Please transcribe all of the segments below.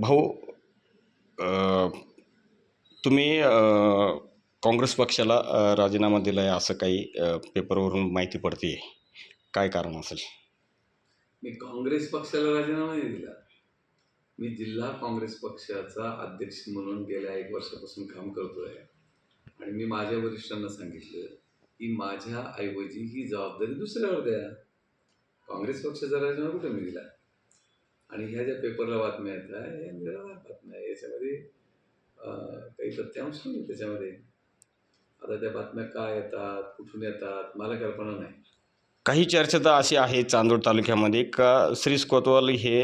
भाऊ तुम्ही काँग्रेस पक्षाला राजीनामा दिला आहे असं काही पेपरवरून माहिती पडते काय कारण असेल? मी काँग्रेस पक्षाला राजीनामा नाही दिला. मी जिल्हा काँग्रेस पक्षाचा अध्यक्ष म्हणून गेल्या एक वर्षापासून काम करतोय. आणि मी माझ्या वरिष्ठांना सांगितलं की माझ्या ऐवजी ही जबाबदारी दुसऱ्यावर द्या. काँग्रेस पक्षाचा राजीनामा कुठे मी दिला? आणि ह्या ज्या पेपरला बातम्या येतात ह्या निराधार बातम्या आहे याच्यामध्ये काही तथ्यांश नाही त्याच्यामध्ये. आता त्या बातम्या काय येतात कुठून येतात मला कल्पना नाही. काही चर्चा तर अशी आहे चांदोड तालुक्यामध्ये का श्री कोतवाल हे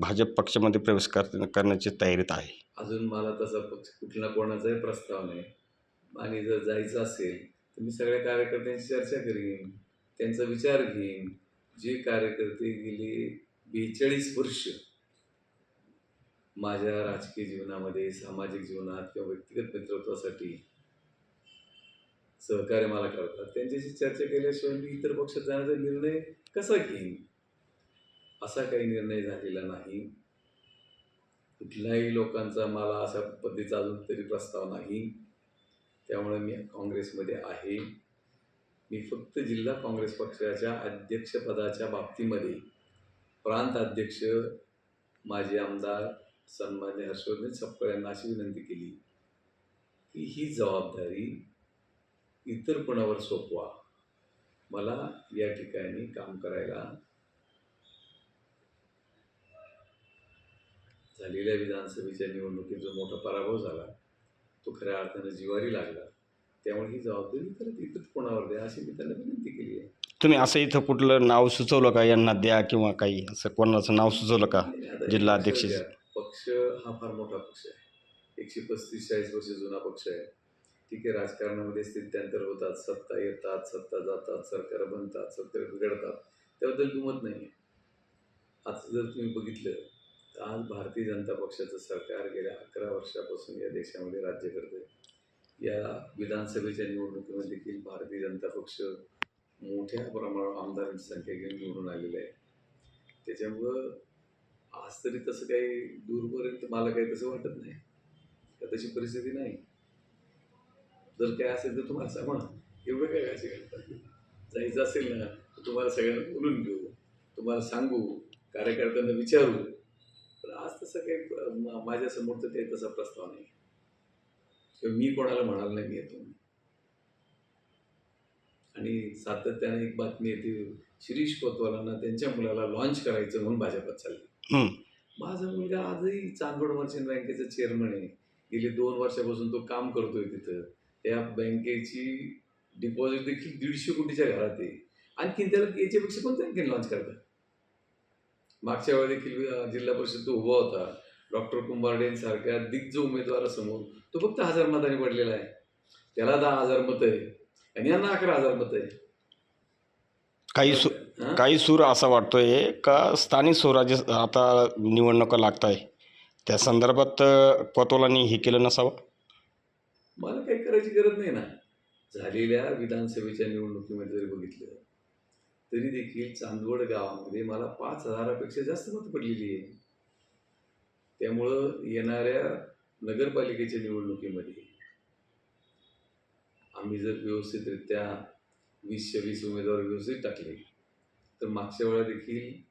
भाजप पक्षामध्ये प्रवेश कर करण्याची तयारीत आहे? अजून मला तसा पक्ष कुठला कोणाचाही प्रस्ताव नाही. आणि जर जायचं असेल तर मी सगळ्या कार्यकर्त्यांशी चर्चा करीन त्यांचा विचार घेईन. जे कार्यकर्ते गेले बेचाळीस वर्ष माझ्या राजकीय जीवनामध्ये सामाजिक जीवनात किंवा व्यक्तिगत नेतृत्वासाठी सहकार्य मला करतात. त्यांच्याशी चर्चा केल्याशिवाय मी इतर पक्षात जाण्याचा निर्णय कसा घेईन? असा काही निर्णय झालेला नाही. कुठल्याही लोकांचा मला अशा पद्धतीचा अजून तरी प्रस्ताव नाही. त्यामुळे मी काँग्रेसमध्ये आहे. मी फक्त जिल्हा काँग्रेस पक्षाच्या अध्यक्षपदाच्या बाबतीमध्ये प्रांत अध्यक्ष माजी आमदार सन्मान्य हर्षवर्धन सपकाळ यांना अशी विनंती केली की ही जबाबदारी इतर कोणावर सोपवा. मला या ठिकाणी काम करायला झालेल्या विधानसभेच्या निवडणुकीत जो मोठा पराभव झाला तो खऱ्या अर्थानं जिवारी लागला त्यामुळे ही जबाबदारी परत इतर कोणावर द्या अशी मी त्यांना विनंती केली आहे. तुम्ही असं इथं कुठलं नाव सुचवलं का? यांना द्या किंवा काही असं कोणाचं नाव सुचवलं का? जिल्हा अध्यक्ष. द्या. पक्ष हा फार मोठा पक्ष आहे. एकशे पस्तीस चाळीस वर्ष जुना पक्ष आहे. ठीक आहे राजकारणामध्ये स्थित्यांतर होतात सत्ता येतात सत्ता जातात सरकार बनतात सरकार बिघडतात. त्याबद्दल दुमत नाही आज जर तुम्ही बघितलं तर आज भारतीय जनता पक्षाचं सरकार गेल्या अकरा वर्षापासून या देशामध्ये राज्य करते या विधानसभेच्या निवडणुकीमध्ये देखील भारतीय जनता पक्ष मोठ्या प्रमाणावर आमदारांची संख्या घेऊन निवडून आलेली आहे त्याच्यामुळं आज तरी तसं काही दूरपर्यंत मला काही तसं वाटत नाही. का तशी परिस्थिती नाही. जर काय असेल तर तुम्हाला सांगा एवढं काय काळजी जायचं असेल ना तर तुम्हाला सगळ्यांना बोलून घेऊ. तुम्हाला सांगू कार्यकर्त्यांना विचारू. पण आज तसं काही माझ्यासमोर तर काही तसा प्रस्ताव नाही. किंवा मी कोणाला म्हणाल नाही मी येतो आणि सातत्याने एक बातमी येते शिरीष कोतवालांना त्यांच्या मुलाला लॉन्च करायचं म्हणून भाजपात चालली. माझा मुलगा आजही चांदवड मर्चंट बँकेचा चेअरमन आहे. गेले दोन वर्षापासून तो काम करतोय तिथं. त्या बँकेची डिपॉझिट देखील दीडशे कोटीच्या घरात आहे. आणखीन त्याला याच्यापेक्षा पण आणखीन लॉन्च करतात मागच्या वेळी देखील जिल्हा परिषद तो उभा होता. डॉक्टर कुंभारडेंसारख्या दिग्ज उमेदवारासमोर तो फक्त हजार मतांनी पडलेला आहे. त्याला दहा हजार मतं आहे. आणि यांना अकरा हजार मतं आहे. काही सु? काही सूर असा वाटतोय का स्थानिक स्वराज्य आता निवडणुका लागत आहे त्या संदर्भात अ, कोतवालांनी हे केलं नसावं? मला काही करायची गरज नाही ना. झालेल्या विधानसभेच्या निवडणुकीमध्ये जरी बघितलं तरी देखील चांदवड गावामध्ये मला पाच हजारापेक्षा जास्त मतं पडलेली आहे त्यामुळं येणाऱ्या नगरपालिकेच्या निवडणुकीमध्ये आम्ही जर व्यवस्थितरित्या वीसशे वीस उमेदवार व्यवस्थित टाकले तर मागच्या वेळा देखील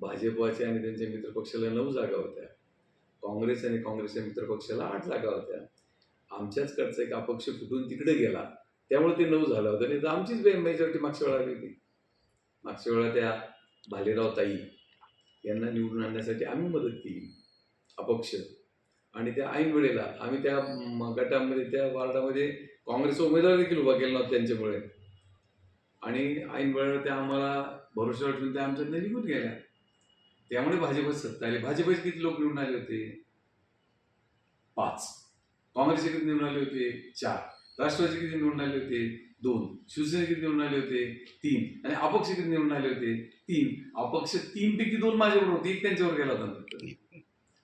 भाजपाचे आणि त्यांच्या मित्रपक्षाला नऊ जागा होत्या. काँग्रेस आणि काँग्रेसच्या मित्रपक्षाला आठ जागा होत्या. आमच्याचकडचा एक अपक्ष फुटून तिकडे गेला त्यामुळे ते नऊ झालं होतं. नाही तर आमचीच मेजॉरिटी मागच्या वेळा आली होती. मागच्या वेळा त्या भालेराव ताई यांना निवडून आणण्यासाठी आम्ही मदत केली. अपक्ष. आणि त्या ऐन वेळेला आम्ही त्या गटामध्ये त्या वार्डामध्ये काँग्रेसचा उमेदवार देखील उभा केला नव्हता त्यांच्यामुळे. आणि ऐन वेळेला त्या आम्हाला भरोसा वाटून त्या आमच्यातनं निघून गेल्या. त्यामुळे भाजपच सत्ता आली. भाजपचे किती लोक निवडून आले होते? पाच. काँग्रेसचे किती निवडून आले होते? चार. राष्ट्रवादीचे किती निवडून आले होते? दोन. शिवसेने किती निवडून आले होते? तीन. आणि अपक्ष किती निवडून आले होते? तीन. अपक्ष तीन पैकी दोन माझ्याबरोबर होते एक त्यांच्यावर गेला होता.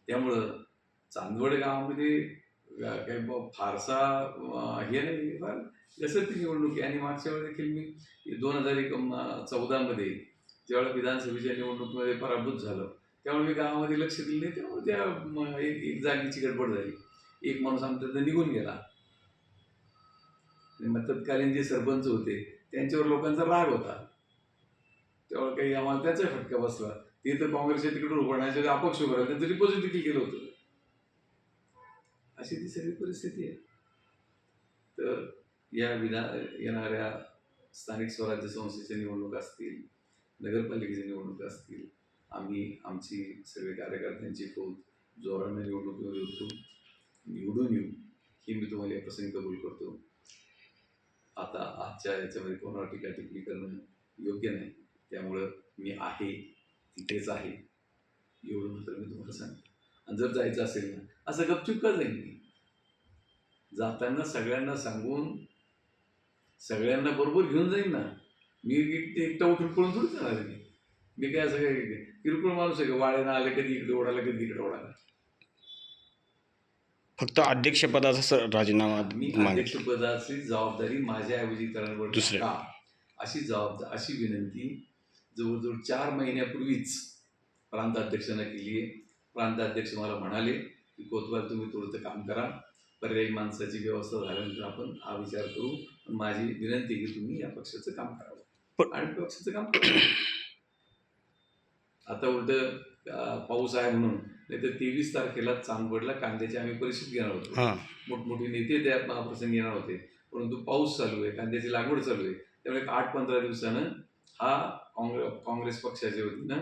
त्यामुळं चांदवड गावामध्ये काही फारसा हे नाही फार जसं निवडणूक आहे. आणि मागच्या वेळी देखील मी दोन हजार एक चौदामध्ये ज्यावेळेला विधानसभेच्या निवडणुकीमध्ये पराभूत झालं त्यामुळे मी गावामध्ये लक्ष दिलं नाही. त्यामुळे त्या एक एक जागेची गडबड झाली. एक माणूस आमच्या निघून गेला. मग तत्कालीन जे सरपंच होते त्यांच्यावर लोकांचा राग होता. त्यामुळे काही आम्हाला त्याचा फटका बसला. ते तर काँग्रेसच्या तिकडून उभारण्याचे अपक्ष उभं त्यांचं डिपॉझिट देखील केलं होतं. अशी ती सगळी परिस्थिती आहे. तर या विधा येणाऱ्या स्थानिक स्वराज्य संस्थेच्या निवडणुका असतील नगरपालिकेच्या निवडणुका असतील आम्ही आमची सगळे कार्यकर्त्यांची फौज जोराने निवडणूक येतो निवडून येऊ ही मी तुम्हाला या प्रसंगी कबूल करतो. आता आजच्या याच्यामध्ये कोणावर टीका टिप्पणी करणं योग्य नाही त्यामुळं मी आहे तिथेच आहे. एवढं मात्र मी तुम्हाला सांगतो. जर जायचं असेल ना असं गपचूप का जाईन मी? जाताना सगळ्यांना सांगून सगळ्यांना बरोबर घेऊन जाईन ना. मी एक- एकटा उठून पळून थोडी जाणार मी. मी काय असं काय किरकोळ माणूस आहे का वाड्यानं आले कधी इकडे ओढायला कधी इकडे ओढायला. फक्त अध्यक्षपदाचा राजीनामा मी अध्यक्षपदाची जबाबदारी माझ्या ऐवजीकरांवर दुसऱ्या. टाका अशी जबाबदारी अशी विनंती जवळजवळ चार महिन्यापूर्वीच प्रांताध्यक्षांना केली आहे. प्रांताध्यक्ष मला म्हणाले की कोतवाल तुम्ही थोडंसं काम करा. पर्यायी माणसाची व्यवस्था झाल्यानंतर आपण हा विचार करू. पण माझी विनंती की तुम्ही या पक्षाचं काम करावं. आणि पक्षाचं काम करू. आता उलट पाऊस आहे म्हणून. नाही तर तेवीस तारखेला चांदवडला कांद्याची आम्ही परिषद घेणार होतो. मोठमोठे नेते त्या महाप्रसंगी येणार होते. परंतु पाऊस चालू आहे कांद्याची लागवड चालू आहे. त्यामुळे आठ पंधरा दिवसानं हा काँग्रेस काँग्रेस पक्षाच्या वतीनं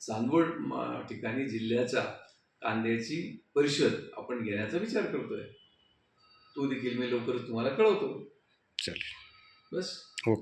चांदवड ठिकाणी जिल्ह्याच्या कांद्याची परिषद आपण घेण्याचा विचार करतोय. तो देखील मी लवकरच तुम्हाला कळवतो. चालेल. बस.